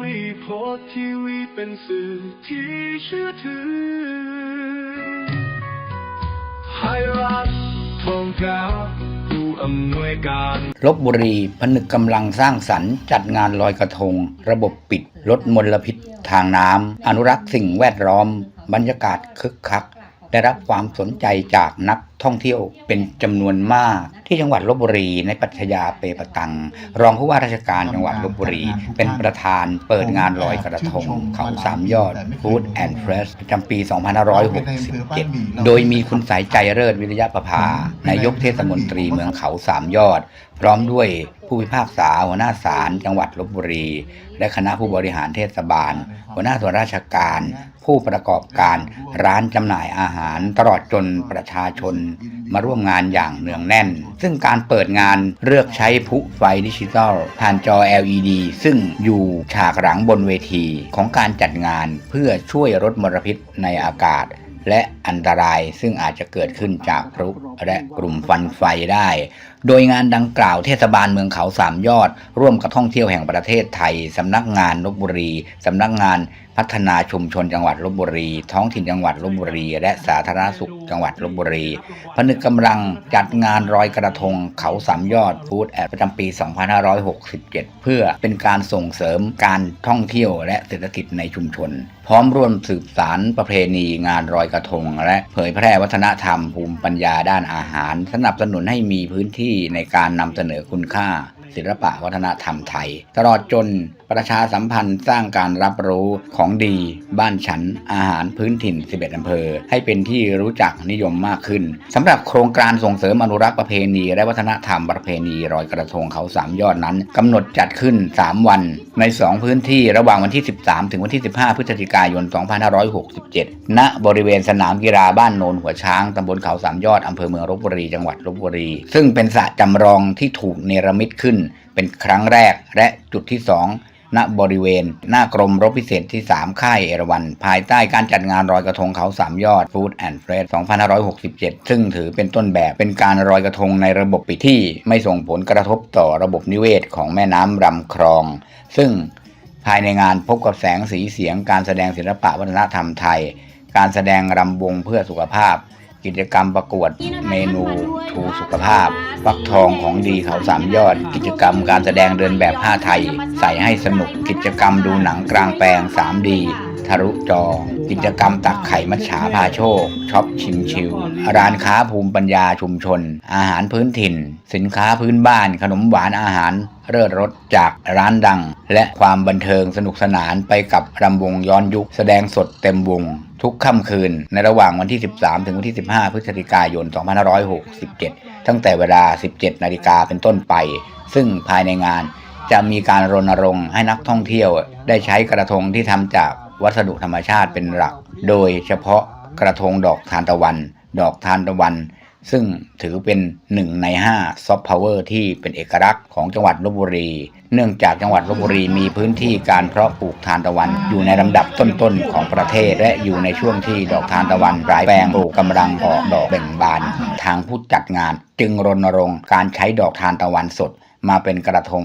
วิโพสทีวีเป็นสื่อที่เชื่อถือไทยรัฐทองกาผู้อำนวยการลบบุรีผนึกกำลังสร้างสรรค์จัดงานลอยกระทง ระบบปิดลดมลพิษทางน้ำอนุรักษ์สิ่งแวดล้อม บรรยากาศคึกคัก ได้รับความสนใจจากนัก ท่องเที่ยวเป็นจำนวนมาก ที่จังหวัดลบบุรี ในปัทยาเปปตัง รองผู้ว่าราชการจังหวัดลบบุรี เป็นประธานเปิดงานลอยกระทงเขาสามยอด Food and Fresh ประจำปี 2567 โดยมีคุณสายใจเลิศวิริยะประภานายกเทศมนตรีเมืองเขาสามยอด พร้อมด้วยผู้พิพากษาหัวหน้าศาลจังหวัดลบบุรี และคณะผู้บริหารเทศบาล หัวหน้าส่วนราชการ ผู้ประกอบการร้านจำหน่ายอาหารตลอดจนประชาชนมาร่วมงานอย่างเนืองแน่น ซึ่งการเปิดงานเลือกใช้พลุไฟดิจิตอลผ่านจอ LED ซึ่งอยู่ฉากหลังบนเวทีของการจัดงานเพื่อช่วยลดมลพิษในอากาศและอันตรายซึ่งอาจจะเกิดขึ้นจากพลุและกลุ่มฟันไฟได้ โดยงานดังกล่าวเทศบาลเมืองเขาสามยอด ร่วมกับท่องเที่ยวแห่งประเทศไทย สำนักงานลบบุรี สำนักงานพัฒนาชุมชนจังหวัดลบบุรี ท้องถิ่นจังหวัดลบบุรี และสาธารณสุขจังหวัดลบบุรีผนึกกำลังจัดงานรอยกระทงเขาสามยอดฟูดแอดประจำปี 2567 เพื่อเป็นการส่งเสริมการท่องเที่ยวและเศรษฐกิจในชุมชน พร้อมร่วมสืบสารประเพณีงานรอยกระทง และเผยแพร่วัฒนธรรมภูมิปัญญาด้านอาหาร สนับสนุนให้มีพื้นที่ในการนำเสนอคุณค่า ศิลปะวัฒนธรรมไทย ตลอดจนประชาสัมพันธ์สร้างการรับรู้ของดีบ้านฉันอาหารพื้นถิ่น 11 อำเภอ ให้เป็นที่รู้จักนิยมมากขึ้นสำหรับโครงการส่งเสริมอนุรักษ์ประเพณี และวัฒนธรรมประเพณีรอยกระทงเขาสามยอดนั้นกำหนดจัดขึ้น 3 วัน ใน 2 พื้นที่ระหว่างวันที่ 13 ถึงวันที่ 15 พฤศจิกายน 2567 ณ บริเวณสนามกีฬาบ้านโนนหัวช้างตำบลเขาสามยอดอำเภอเมืองลบบุรีจังหวัดลบบุรี ซึ่งเป็นสระจำลองที่ถูกเนรมิตขึ้นเป็นครั้งแรกและจุดที่ 2 ณบริเวณ หน้ากรมรบพิเศษที่ 3 ค่ายเอราวันภายใต้การจัดงานรอยกระทงเขาสามยอด Food and f r e s 2567 ซึ่งถือเป็นต้นแบบเป็นการรอยกระทงในระบบปิดที่ไม่ส่งผลกระทบต่อระบบนิเวศของแม่น้ำลำคลอง ซึ่งภายในงานพบกับแสงสีเสียงการแสดงศิลปะวัฒนธรรมไทย การแสดงรำวงเพื่อสุขภาพ กิจกรรมประกวดเมนูชูสุขภาพ ฟักทองของดีเขาสามยอด กิจกรรมการแสดงเดินแบบผ้าไทย ใส่ให้สนุกกิจกรรมดูหนังกลางแปลง 3D ทะลุจอ กิจกรรมตักไข่มัจฉาพาโชคช็อปชิมชิว ร้านค้าภูมิปัญญาชุมชน อาหารพื้นถิ่น สินค้าพื้นบ้านขนมหวานอาหารเลิศรสจากร้านดัง และความบันเทิงสนุกสนานไปกับรำวงย้อนยุค แสดงสดเต็มวง ทุกค่ำคืน ในระหว่างวันที่ 13 ถึงวันที่ 15 พฤศจิกายน 2567 ตั้งแต่เวลา 17 นาฬิกาเป็นต้นไป ซึ่งภายในงานจะมีการรณรงค์ให้นักท่องเที่ยว ได้ใช้กระทงที่ทำจาก วัสดุธรรมชาติเป็นหลัก โดยเฉพาะกระทงดอกทานตะวัน ดอกทานตะวัน ซึ่งถือเป็นหนึ่งใน5ซอฟต์พาวเวอร์ที่เป็นเอกลักษณ์ของจังหวัดลบบุรี เนื่องจากจังหวัดลบบุรีมีพื้นที่การเพาะปลูกทานตะวัน อยู่ในลำดับต้นๆของประเทศ และอยู่ในช่วงที่ดอกทานตะวันรายแปลงปลูกกำลังออกดอกเบ่งบาน ทางผู้จัดงาน จึงรณรงค์การใช้ดอกทานตะวันสดมาเป็นกระทง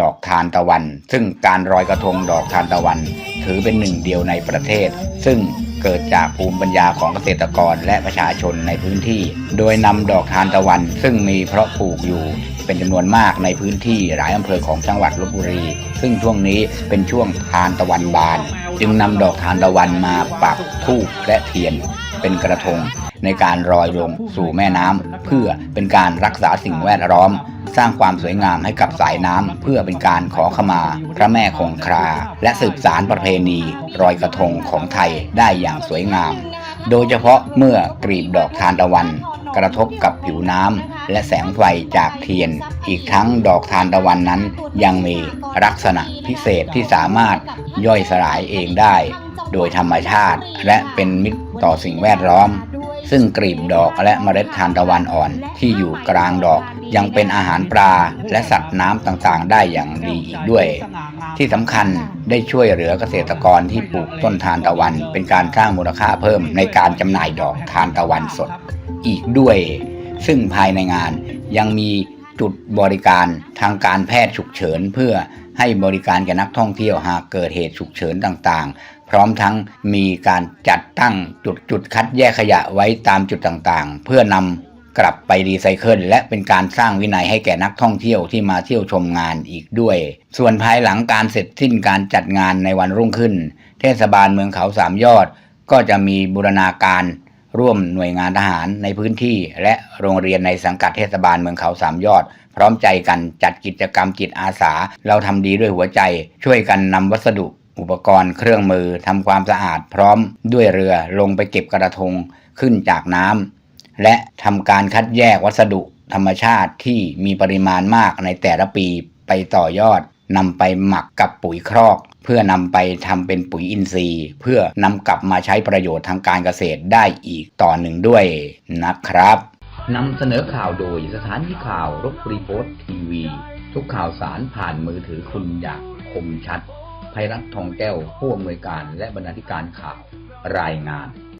ดอกทานตะวัน ซึ่งการรอยกระทงดอกทานตะวัน ถือเป็นหนึ่งเดียวในประเทศ ซึ่งเกิดจากภูมิปัญญาของเกษตรกรและประชาชนในพื้นที่ โดยนำดอกทานตะวัน ซึ่งมีเพาะปลูกอยู่เป็นจำนวนมากในพื้นที่หลายอำเภอของจังหวัดลบบุรี ซึ่งช่วงนี้เป็นช่วงทานตะวันบาน จึงนำดอกทานตะวันมาปักธูปและเทียน เป็นกระทง ในการรอยลงสู่แม่น้ำเพื่อเป็นการรักษาสิ่งแวดล้อม สร้างความสวยงามให้กับสายน้ำเพื่อเป็นการขอขมา พระแม่คงคา และสืบสารประเพณีรอยกระทงของไทยได้อย่างสวยงาม โดยเฉพาะเมื่อกรีบดอกทานตะวัน กระทบกับผิวน้ำและแสงไฟจากเทียน อีกทั้งดอกทานตะวันนั้น ยังมีลักษณะพิเศษที่สามารถย่อยสลายเองได้ โดยธรรมชาติและเป็นมิตรต่อสิ่งแวดล้อม ซึ่งกลีบดอกและเมล็ดทานตะวันอ่อนที่อยู่กลางดอกยังเป็นอาหารปลาและสัตว์น้ำต่างๆ ได้อย่างดีอีกด้วย ที่สำคัญได้ช่วยเหลือเกษตรกรที่ปลูกต้นทานตะวัน เป็นการสร้างมูลค่าเพิ่มในการจำหน่ายดอกทานตะวันสดอีกด้วย ซึ่งภายในงานยังมีจุดบริการทางการแพทย์ฉุกเฉินเพื่อให้บริการแก่นักท่องเที่ยวหากเกิดเหตุฉุกเฉินต่างๆ พร้อมทั้งมีการจัดตั้งจุดจุดคัดแยกขยะไว้ตามจุดต่างๆ เพื่อนำกลับไปรีไซเคิลและเป็นการสร้างวินัยให้แก่นักท่องเที่ยวที่มาเที่ยวชมงานอีกด้วย ส่วนภายหลังการเสร็จสิ้นการจัดงานในวันรุ่งขึ้น เทศบาลเมืองเขาสามยอด ก็จะมีบูรณาการร่วมหน่วยงานทหารในพื้นที่ และโรงเรียนในสังกัดเทศบาลเมืองเขาสามยอด พร้อมใจกันจัดกิจกรรมจิตอาสา เราทำดีด้วยหัวใจ ช่วยกันนำวัสดุ อุปกรณ์เครื่องมือทำความสะอาดพร้อมด้วยเรือลงไปเก็บกระทงขึ้นจากน้ำและทำการคัดแยกวัสดุธรรมชาติที่มีปริมาณมากในแต่ละปีไปต่อยอดนำไปหมักกับปุ๋ยครอก เพื่อนำไปทำเป็นปุ๋ยอินทรีย์ เพื่อนำกลับมาใช้ประโยชน์ทางการเกษตรได้อีกต่อหนึ่งด้วยนะครับนำเสนอข่าวโดยสถานีข่าวรบรีโพสทีวี ทุกข่าวสารผ่านมือถือคุณอย่างคมชัด ภัยรัฐทองแก้วผู้อำนวยการและบรรณาธิการข่าวรายงาน